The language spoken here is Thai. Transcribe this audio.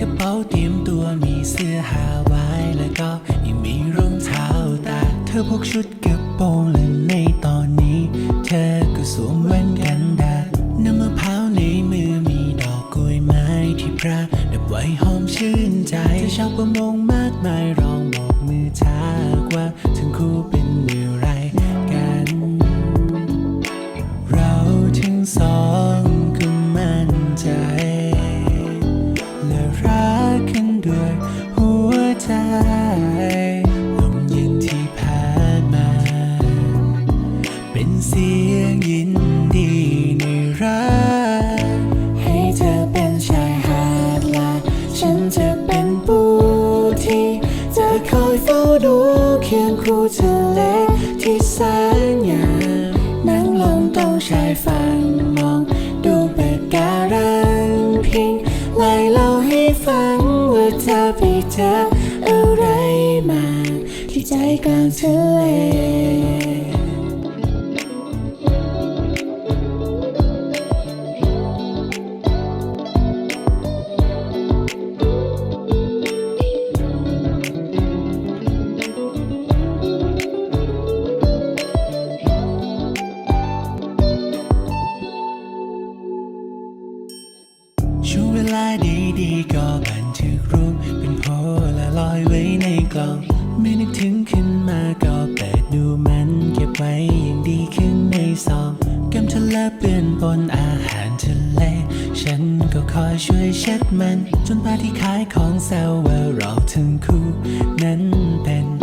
กระเป๋าเตรียมตัวมีเสื้อฮาวายแล้วก็ยังมีรองเท้าแตะเธอพกชุดกระโปรงและในตอนนี้ เธอก็สวมแว่นกันแดดน้ำมะพร้าวในมือมีดอกกล้วยไม้ที่พระดับไว้หอมชื่นใจเธอชอบประมงมากมายรอง ยงยินดีในรักให้เธอเป็นชายหาดละฉันจะเป็นปูที่จะคอยเฝ้าดูเคียงคู่ทะเลที่แสนงามนั่งลงตรงชายฝั่งมอง ดูปะการังพิงไล่เล่าให้ฟังว่าเธอไปเจออะไรมา ที่ใจกลางทะเล เวลาดีๆก็บันทึกรูปเป็นโพลารอยไว้ในกล่อง ไม่นึกถึงขึ้นมาก็เปิดดูมันเก็บไว้อย่างดีขึ้นในซองกำทะเลเปื้อนปนอาหารทะเล ฉันก็คอยช่วยเช็ดมัน จนปาที่ขายของแซวว่าเราทั้งคู่ นั้นเป็น